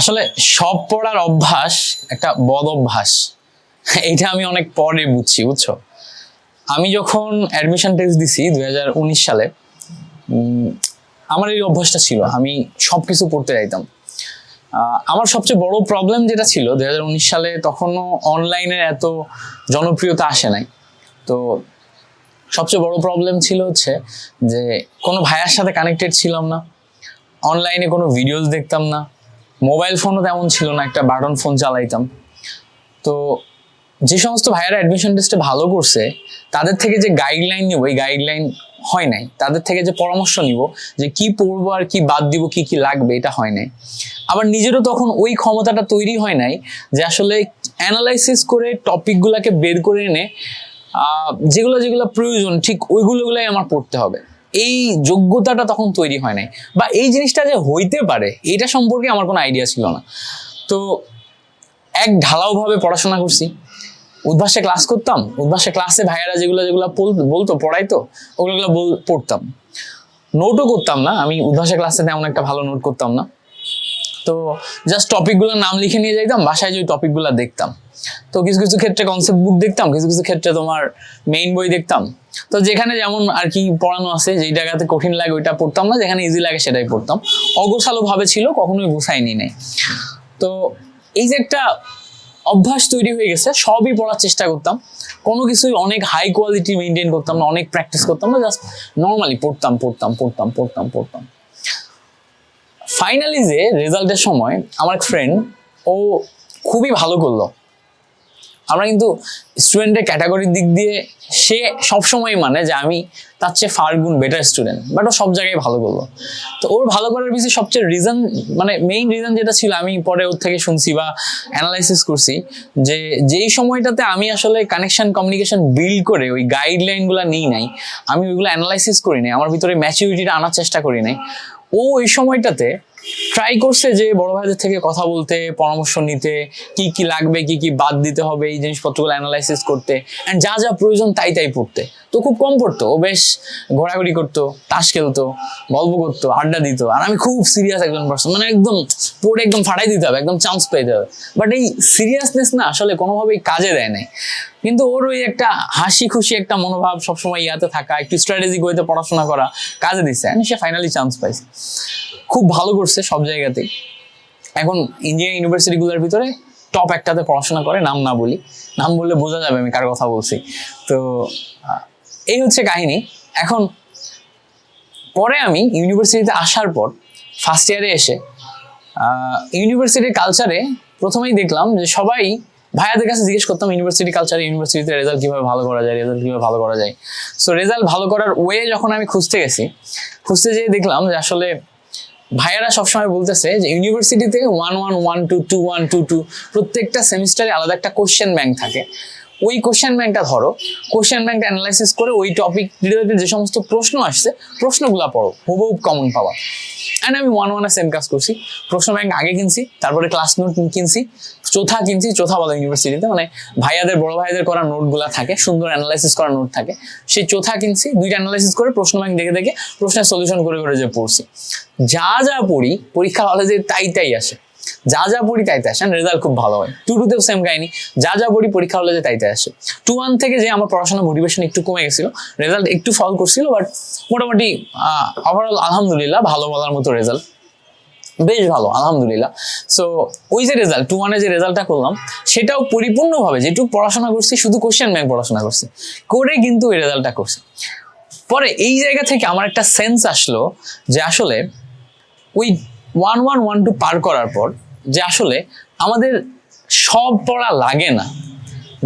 আসলে সব পড়ার অভ্যাস একটা বদ অভ্যাস। এইটা আমি অনেক পরে বুঝছি, বুঝছ? আমি যখন অ্যাডমিশন টেস্ট দিছি দু হাজার উনিশ সালে আমার এই অভ্যাসটা ছিল, আমি সব কিছু পড়তে চাইতাম আমার সবচেয়ে বড় প্রবলেম যেটা ছিল দু হাজার উনিশ সালে তখনও অনলাইনের এত জনপ্রিয়তা আসে নাই। তো সবচেয়ে বড় প্রবলেম ছিল হচ্ছে যে কোনো ভাইয়ার সাথে কানেক্টেড ছিলাম না অনলাইনে কোনো ভিডিওস দেখতাম না। মোবাইল ফোনও তেমন ছিল না, একটা বাটন ফোন চালাইতাম। তো যে সমস্ত ভাইয়ারা অ্যাডমিশন টেস্টে ভালো করছে, তাদের থেকে যে গাইডলাইন নিব, এই গাইডলাইন হয় নাই। তাদের থেকে যে পরামর্শ নিব, যে কি পড়ব আর কি বাদ দিব, কি কি লাগবে, এটা হয় নাই। আবার নিজেরও তখন ওই ক্ষমতাটা তৈরি হয় নাই, যে আসলে অ্যানালাইসিস করে টপিকগুলোকে বের করে এনে যেগুলো যেগুলো প্রয়োজন, ঠিক ওইগুলোগুলোই আমার পড়তে হবে। এই যোগ্যতাটা তখন তৈরি হয় নাই। বা এই জিনিসটা যে হইতে পারে, এটা সম্পর্কে আমার কোনো আইডিয়া ছিল না। তো এক ঢালাওভাবে পড়াশোনা করছি। উদ্ভাসে ক্লাস করতাম, উদ্ভাসে ক্লাসে ভাইয়ারা যেগুলো যেগুলো বল- বলতো, পড়াইতো ওগুলোগুলো পড়তাম। নোটও করতাম না, আমি উদ্ভাসে ক্লাসে তেমন একটা ভালো নোট করতাম না। তো জাস্ট টপিকগুলোর নাম লিখে নিয়ে যাইতাম, বাসায় যে ওই টপিকগুলো দেখতাম। তো কিছু কিছু ক্ষেত্রে কনসেপ্ট বুক দেখতাম, কিছু কিছু ক্ষেত্রে তোমার মেইন বই দেখতাম। তো যেখানে যেমন আর কি পড়ানো আছে, যেই জায়গাতে কঠিন লাগে ওইটা পড়তাম না, যেখানে ইজি লাগে সেটাই পড়তাম। অগোছালো ভাবে ছিল, কখনোই গুছাইনি নেই। তো এই যে একটা অভ্যাস তৈরি হয়ে গেছে, সবই পড়ার চেষ্টা করতাম। কোনো কিছুই অনেক হাই কোয়ালিটি মেনটেন করতাম না, অনেক প্র্যাকটিস করতাম না জাস্ট নর্মালি পড়তাম পড়তাম পড়তাম পড়তাম পড়তাম। ফাইনালি যে রেজাল্টের সময় আমার ফ্রেন্ড ও খুবই ভালো করল। আমরা কিন্তু স্টুডেন্টের ক্যাটাগরির দিক দিয়ে সে সবসময় মানে যে আমি তার চেয়ে ফার গুণ বেটার স্টুডেন্ট বাট ও সব জায়গায় ভালো করল। তো ওর ভালো করার পিছনে সবচেয়ে রিজন মানে মেইন রিজন যেটা ছিল, আমি পরে ওর থেকে শুনছি বা অ্যানালাইসিস করছি যে যেই সময়টাতে আমি আসলে কানেকশন কমিউনিকেশন বিল্ড করে ওই গাইডলাইনগুলো নিই নাই, আমি ওইগুলো অ্যানালাইসিস করি নাই, আমার ভিতরে ম্যাচিউরিটিটা আনার চেষ্টা করি নাই, ও ওই সময়টাতে ট্রাই করছে যে বড় ভাইদের থেকে কথা বলতে, পরামর্শ নিতে, কি কি লাগবে, কি কি বাদ দিতে হবে এই জিনিসপত্রগুলো অ্যানালাইসিস করতে অ্যান্ড যা যা প্রয়োজন তাই তাই পড়তে। তো খুব কম পড়তো, ও বেশ ঘোরাঘুরি করতো, তাস খেলতো, গল্প করতো, আড্ডা দিত, আর আমি খুব সিরিয়াস একজন পার্সন মানে একদম পড়ে একদম ফাটাই দিতে হবে, একদম চান্স পেতে হবে। বাট এই সিরিয়াসনেস না আসলে কোনোভাবেই কাজে দেয় নাই। কিন্তু ওর ওই একটা হাসি খুশি একটা মনোভাব সবসময় ইয়াতে থাকা, একটু স্ট্র্যাটেজিক ওয়েতে পড়াশোনা করা কাজে দিচ্ছে সে ফাইনালি চান্স পাইছে। খুব ভালো করছে সব জায়গাতেই। এখন ইঞ্জিনিয়ারিং ইউনিভার্সিটিগুলোর ভিতরে টপ একটাতে পড়াশোনা করে, নাম না বলি। নাম বললে বোঝা যাবে আমি কার কথা বলছি। তো এই হচ্ছে কাহিনী। এখন, পরে আমি ইউনিভার্সিটিতে আসার পর ফার্স্ট ইয়ারে এসে ইউনিভার্সিটির কালচারে প্রথমেই দেখলাম যে সবাই ভাইয়াদের কাছে জিজ্ঞেস করতাম ইউনিভার্সিটি কালচারে ইউনিভার্সিটিতে রেজাল্ট কীভাবে ভালো করা যায় রেজাল্ট কীভাবে ভালো করা যায়? সো রেজাল্ট ভালো করার ওয়ে যখন আমি খুঁজতে গেছি, খুঁজতে যেয়ে দেখলাম যে আসলে ভাইয়ারা সবসময় বলতেছে যে ইউনিভার্সিটিতে one one one two two one two two প্রত্যেকটা সেমিস্টারে আলাদা একটা কোশ্চেন ব্যাংক থাকে। ওই কোশ্চেন ব্যাংকটা ধরো কোশ্চেন ব্যাংকটা অ্যানালাইসিস করে ওই টপিক রিলেটেড যে সমস্ত প্রশ্ন আসছে, প্রশ্নগুলো পড়ো, হুবহু কমন পাওয়া অ্যান্ড আমি ওয়ান ওয়ানে সেম কাজ করছি। প্রশ্ন ব্যাংক আগে কিনছি, তারপরে ক্লাস নোট কিনছি, চোথা কিনছি, চোথা বলা ইউনিভার্সিটিতে মানে ভাইয়াদের, বড় ভাইয়াদের করা নোটগুলো থাকে, সুন্দর অ্যানালাইসিস করা নোট থাকে। সেই চোথা কিনছি, দুইটা অ্যানালাইসিস করে প্রশ্ন ব্যাংক দেখে দেখে প্রশ্নের সলিউশন করে করে যে পড়ছি। যা যা পড়ি, পরীক্ষা হলে যে তাই তাই আসে। যা যা পড়ি তাইতে আসে রেজাল্ট খুব ভালো হয়। টু টুতেও সেম কাহিনী, যা যা পড়ি পরীক্ষা হলে যে তাইতে আসে। টু ওয়ান থেকে যে আমার পড়াশোনা মোটিভেশন একটু কমে গেছিল রেজাল্ট একটু ফল করছিল বাট মোটামুটি ওভারঅল আলহামদুলিল্লাহ ভালো বলার মতো রেজাল্ট বেশ ভালো, আলহামদুলিল্লাহ। সো ওই যে রেজাল্ট টু ওয়ানে যে রেজাল্টটা করলাম, সেটাও পরিপূর্ণভাবে যেটুকু পড়াশোনা করছি, শুধু কোশ্চেন ব্যাংক পড়াশোনা করছি, করে কিন্তু ওই রেজাল্টটা করছি। পরে এই জায়গা থেকে আমার একটা সেন্স আসলো যে আসলে ওই ওয়ান ওয়ান ওয়ান টু পার করার পর যে আসলে আমাদের সব পড়া লাগে না।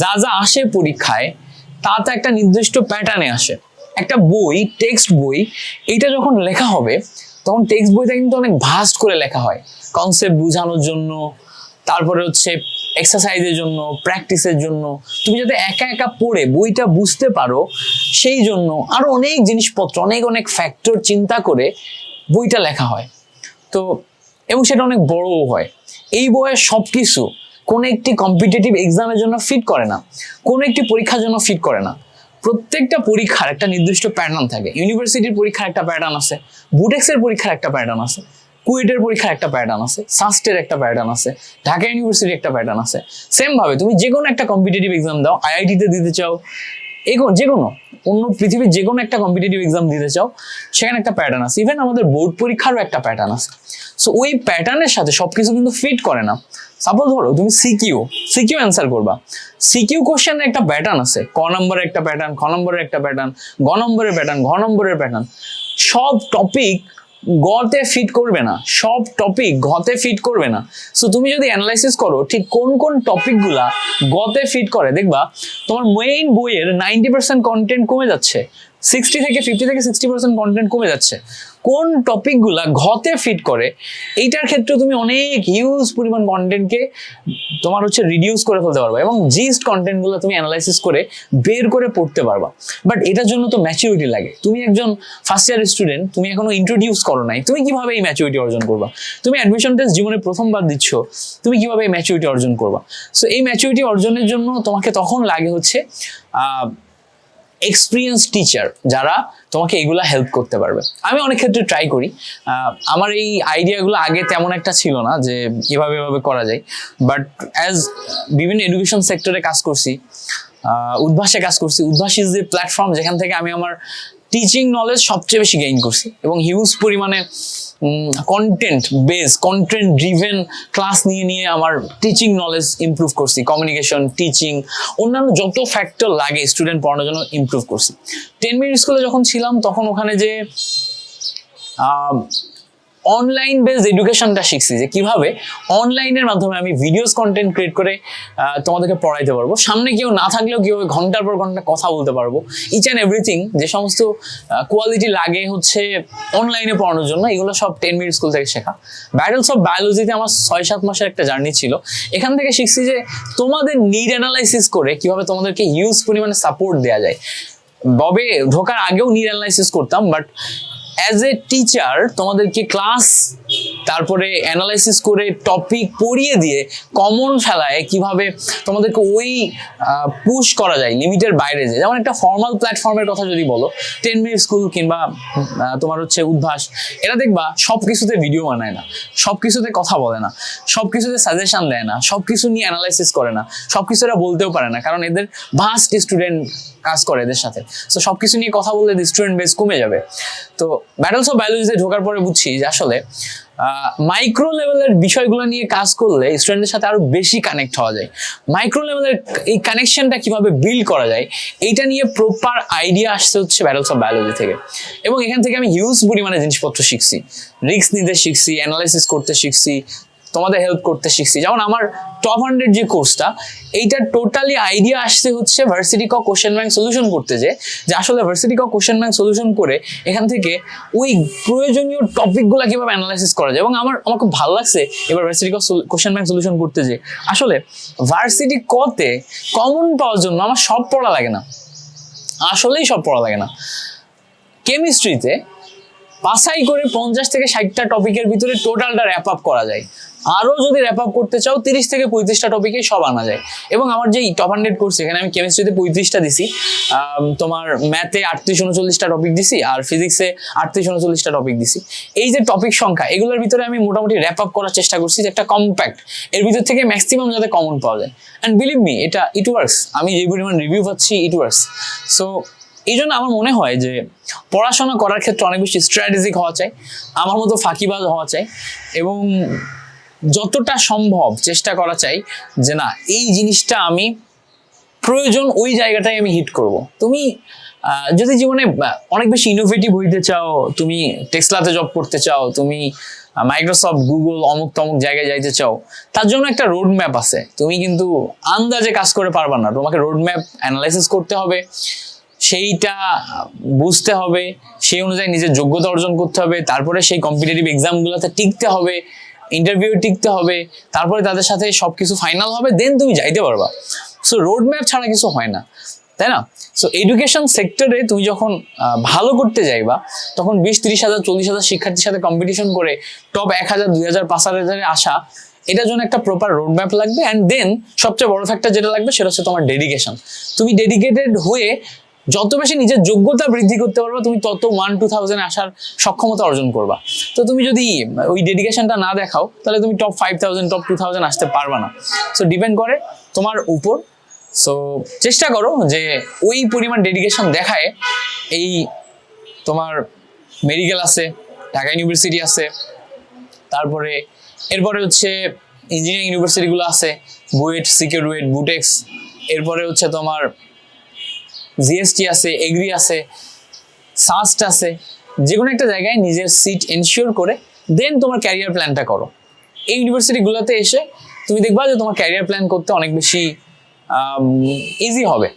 যা যা আসে পরীক্ষায়, তা তো একটা নির্দিষ্ট প্যাটার্নে আসে। একটা বই টেক্সট বই, এইটা যখন লেখা হবে, তখন টেক্সট বইটা কিন্তু অনেক ভাস্ট করে লেখা হয়। কনসেপ্ট বোঝানোর জন্য, তারপরে হচ্ছে এক্সারসাইজের জন্য প্র্যাকটিসের জন্য। তুমি যাতে একা একা পড়ে, বইটা বুঝতে পারো, সেই জন্য আরও অনেক জিনিসপত্র, অনেক অনেক ফ্যাক্টর চিন্তা করে বইটা লেখা হয়। তো এবং সেটা অনেক বড়ও হয়। এই বইয়ের সব কিছু কোনো একটি কম্পিটিটিভ এক্সামের জন্য ফিট করে না, কোনো একটি পরীক্ষার জন্য ফিট করে না। প্রত্যেকটা পরীক্ষার একটা নির্দিষ্ট প্যাটার্ন থাকে। ইউনিভার্সিটির পরীক্ষার একটা প্যাটার্ন আছে বুটেক্সের পরীক্ষার একটা প্যাটার্ন আছে কুয়েটের পরীক্ষার একটা প্যাটার্ন আছে সাস্টের একটা প্যাটার্ন আছে ঢাকা ইউনিভার্সিটির একটা প্যাটার্ন আছে। সেম ভাবে তুমি যে কোনো একটা কম্পিটিটিভ এক্সাম দাও আইআইটিতে দিতে চাও যে কোনো অন্য পৃথিবীর যে কোনো একটা কম্পিটিটিভ এক্সাম দিতে চাও, সেখানে একটা প্যাটার্ন আছে। ইভেন আমাদের বোর্ড পরীক্ষারও একটা প্যাটার্ন আছে। সো ওই প্যাটার্নের সাথে সবকিছু কিন্তু ফিট করে না। সাপোজ ধরো, তুমি সিকিউ সিকিউ অ্যান্সার করবা। সিকিউ কোশ্চেনের একটা প্যাটার্ন আছে। ক নম্বরের একটা প্যাটার্ন খ নম্বরের একটা প্যাটার্ন গ নম্বরের প্যাটার্ন ঘ নম্বরের প্যাটার্ন সব টপিক গতে ফিট করবে না। সব টপিক ঘতে ফিট করবে না। সো তুমি যদি অ্যানালাইসিস করো, ঠিক কোন কোন টপিকগুলা গতে ফিট করে, দেখবা তোমার মেইন বইয়ের নাইনটি পার্সেন্ট কন্টেন্ট কমে যাচ্ছে। সিক্সটি থেকে ফিফটি থেকে সিক্সটি পার্সেন্ট কন্টেন্ট কমে যাচ্ছে। কোন টপিকগুলা ঘতে ফিট করে, এইটার ক্ষেত্রে তুমি অনেক হিউজ পরিমাণ কন্টেন্টকে তোমার হচ্ছে রিডিউস করে ফেলতে পারবা এবং জিস্ট কন্টেন্টগুলো তুমি অ্যানালাইসিস করে বের করে পড়তে পারবা। বাট এটার জন্য তো ম্যাচিউরিটি লাগে। তুমি একজন ফার্স্ট ইয়ার স্টুডেন্ট তুমি এখনও ইন্ট্রোডিউস করো নাই, তুমি কীভাবে এই ম্যাচুরিটি অর্জন করবা? তুমি অ্যাডমিশন টেস্ট জীবনে প্রথমবার দিচ্ছ, তুমি কীভাবে এই ম্যাচুরিটি অর্জন করবা? সো এই ম্যাচুরিটি অর্জনের জন্য তোমাকে তখন লাগে হচ্ছে এক্সপিরিয়েন্স টিচার যারা তোমাকে এগুলো হেল্প করতে পারবে। আমি অনেক ক্ষেত্রে ট্রাই করি। আমার এই আইডিয়াগুলো আগে তেমন একটা ছিল না যে এভাবে এভাবে করা যায়। বাট অ্যাজ বিভিন্ন এডুকেশন সেক্টরে কাজ করছি উদ্ভাসে কাজ করছি, উদ্ভাস ইজ যে প্ল্যাটফর্ম যেখান থেকে আমি আমার টিচিং নলেজ সবচেয়ে বেশি গেইন করছি এবং হিউজ পরিমাণে content base content driven class নিয়ে নিয়ে আমার টিচিং নলেজ ইম্প্রুভ করছি কমিউনিকেশন টিচিং অন্যান্য যত ফ্যাক্টর লাগে স্টুডেন্ট পড়ানোর জন্য ইম্প্রুভ করছি। টেন মিনিট স্কুলে যখন ছিলাম তখন ওখানে যে অনলাইন বেসড এডুকেশনটা শিখছি যে কীভাবে অনলাইনের মাধ্যমে আমি ভিডিওস কন্টেন্ট ক্রিয়েট করে তোমাদেরকে পড়াইতে পারব। সামনে কেউ না থাকলেও কেউ ঘণ্টার পর ঘণ্টা কথা বলতে পারব। ইচ অ্যান্ড এভরিথিং যে সমস্ত কোয়ালিটি লাগে হচ্ছে অনলাইনে পড়ানোর জন্য, এগুলো সব টেন মিনিট স্কুল থেকে শেখা। ব্যাটলস অফ বায়োলজিতে আমার ছয় সাত মাসের একটা জার্নি ছিল। এখান থেকে শিখছি যে তোমাদের নিড অ্যানালাইসিস করে কীভাবে তোমাদেরকে হিউজ পরিমাণে সাপোর্ট দেওয়া যায়। ববে, ঢোকার আগেও নিড অ্যানালাইসিস করতাম বাট অ্যাজ এ টিচার তোমাদেরকে ক্লাস তারপরে অ্যানালাইসিস করে টপিক পড়িয়ে দিয়ে কমন ফেলায় কীভাবে তোমাদেরকে ওই পুশ করা যায় লিমিটের বাইরে যায়। যেমন একটা ফর্মাল প্ল্যাটফর্মের কথা যদি বলো টেন মিনিট স্কুল কিংবা তোমার হচ্ছে উদ্ভাস, এরা দেখবা সব কিছুতে ভিডিও বানায় না সব কিছুতে কথা বলে না সব কিছুতে সাজেশন দেয় না সব কিছু নিয়ে অ্যানালাইসিস করে না সব কিছু এরা বলতেও পারে না, কারণ এদের ভাস্ট স্টুডেন্ট কাজ করে এদের সাথে। তো সব কিছু নিয়ে কথা বললে স্টুডেন্ট বেস কমে যাবে। তো ব্যাটলস অফ বায়োলজিতে ঢোকার পরে বুঝছি যে আসলে মাইক্রো লেভেলের বিষয়গুলো নিয়ে কাজ করলে স্টুডেন্টের সাথে আরও বেশি কানেক্ট হওয়া যায়। মাইক্রো লেভেলের এই কানেকশনটা কীভাবে বিল্ড করা যায়, এইটা নিয়ে প্রপার আইডিয়া আসতে হচ্ছে ব্যাটলস অফ বায়োলজি থেকে। এবং এখান থেকে আমি হিউজ পরিমাণে জিনিসপত্র শিখছি। রিস্ক নিতে শিখছি অ্যানালাইসিস করতে শিখছি তোমাদের হেল্প করতে শিখছি। যেমন আমার টপ হান্ড্রেড যে কোর্সটা এইটা টোটালি আইডিয়া আসছে হচ্ছে ভার্সিটি ক কোশ্চেন ব্যাংক সলিউশন করতে যে আসলে ভার্সিটি ক কোশ্চেন ব্যাংক সলিউশন করে এখান থেকে ওই প্রয়োজনীয় টপিকগুলো কীভাবে অ্যানালাইসিস করা যায়। এবং আমার আমার খুব ভালো লাগছে এবার ভার্সিটি ক কোশ্চেন ব্যাংক সলিউশন করতে যে, আসলে ভার্সিটি কতে কমন পাওয়ার জন্য আমার সব পড়া লাগে না। আসলেই সব পড়া লাগে না। কেমিস্ট্রিতে বাছাই করে পঞ্চাশ থেকে ষাটটা টপিকের ভিতরে টোটালটা র্যাপ আপ করা যায়। আরও যদি র্যাপ আপ করতে চাও, তিরিশ থেকে পঁয়ত্রিশটা টপিকে সব আনা যায়। এবং আমার যেই টপ হান্ড্রেড কোর্স এখানে আমি কেমিস্ট্রিতে পঁয়ত্রিশটা দিছি। তোমার ম্যাথে আটত্রিশ উনচল্লিশটা টপিক দিছি আর ফিজিক্সে আটত্রিশ উনচল্লিশটা টপিক দিছি। এই যে টপিক সংখ্যা, এগুলোর ভিতরে আমি মোটামুটি র্যাপ আপ করার চেষ্টা করছি যে একটা কম্প্যাক্ট এর ভিতর থেকে ম্যাক্সিমাম যাতে কমন পাওয়া যায়। অ্যান্ড বিলিভ মি এটা ইট ওয়ার্কস আমি যে পরিমাণ রিভিউ পাচ্ছি ইট ওয়ার্কস সো এই জন্য আমার মনে হয় যে পড়াশোনা করার ক্ষেত্রে অনেক বেশি স্ট্র্যাটেজিক হওয়া চাই, আমার মতো ফাঁকিবাজ হওয়া চাই। এবং যতটা সম্ভব চেষ্টা করা চাই যে না, এই জিনিসটা আমি প্রয়োজন ওই জায়গাটাই আমি হিট করব। তুমি যদি জীবনে অনেক বেশি ইনোভেটিভ হইতে চাও, তুমি টেক্সলাতে জব করতে চাও, তুমি মাইক্রোসফট গুগল অমুক তমুক জায়গায় যাইতে চাও, তার জন্য একটা রোড ম্যাপ আছে। তুমি কিন্তু আন্দাজে কাজ করে পারবা না। তোমাকে রোড ম্যাপ অ্যানালাইসিস করতে হবে, সেইটা বুঝতে হবে, সেই অনুযায়ী নিজের যোগ্যতা অর্জন করতে হবে, তারপরে সেই কম্পিটিটিভ এক্সামগুলোতে টিকতে হবে ইন্টারভিউ টিকতে হবে, তারপরে তাদের সাথে সব কিছু ফাইনাল হবে দেন তুমি যাইতে পারবা। সো রোড ম্যাপ ছাড়া কিছু হয় না, তাই না? সো এডুকেশন সেক্টরে তুমি যখন ভালো করতে যাইবা, তখন বিশ, তিরিশ হাজার, চল্লিশ হাজার শিক্ষার্থীর সাথে কম্পিটিশন করে টপ এক হাজার, দুই হাজার, পাঁচ হাজারে আসা, এটার জন্য একটা প্রপার রোড ম্যাপ লাগবে অ্যান্ড দেন সবচেয়ে বড় ফ্যাক্টর যেটা লাগবে, সেটা হচ্ছে তোমার ডেডিকেশন তুমি ডেডিকেটেড হয়ে যত বেশি নিজের যোগ্যতা বৃদ্ধি করতে পারবা, তুমি তত ওয়ান টু থাউজেন্ড আসার সক্ষমতা অর্জন করবা। তো তুমি যদি ওই ডেডিকেশনটা না দেখাও, তাহলে তুমি top five thousand top two thousand আসতে পারবা না। সো ডিপেন্ড করে তোমার উপর। সো চেষ্টা করো যে ওই পরিমাণ ডেডিকেশন দেখায় এই তোমার মেডিকেল আছে, ঢাকা ইউনিভার্সিটি আছে, তারপরে এরপরে হচ্ছে ইঞ্জিনিয়ারিং ইউনিভার্সিটিগুলো আছে, বুয়েট সিকিউরুয়েট বুটেক্স, এরপরে হচ্ছে তোমার জিএসটি আছে এগ্রি আছে সাস্ট আছে যে কোনো একটা জায়গায় নিজের সিট এনশিওর করে দেন তোমার ক্যারিয়ার প্ল্যানটা করো। এই ইউনিভার্সিটিগুলোতে এসে তুমি দেখবা যে তোমার ক্যারিয়ার প্ল্যান করতে অনেক বেশি ইজি হবে।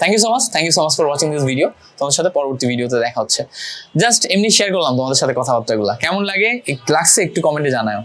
Thank you so much thank you so much for watching this video তোমাদের সাথে পরবর্তী ভিডিওতে দেখা হচ্ছে। জাস্ট এমনি শেয়ার করলাম তোমাদের সাথে কথাবার্তাগুলো। কেমন লাগে? লাগছে একটু কমেন্টে জানাও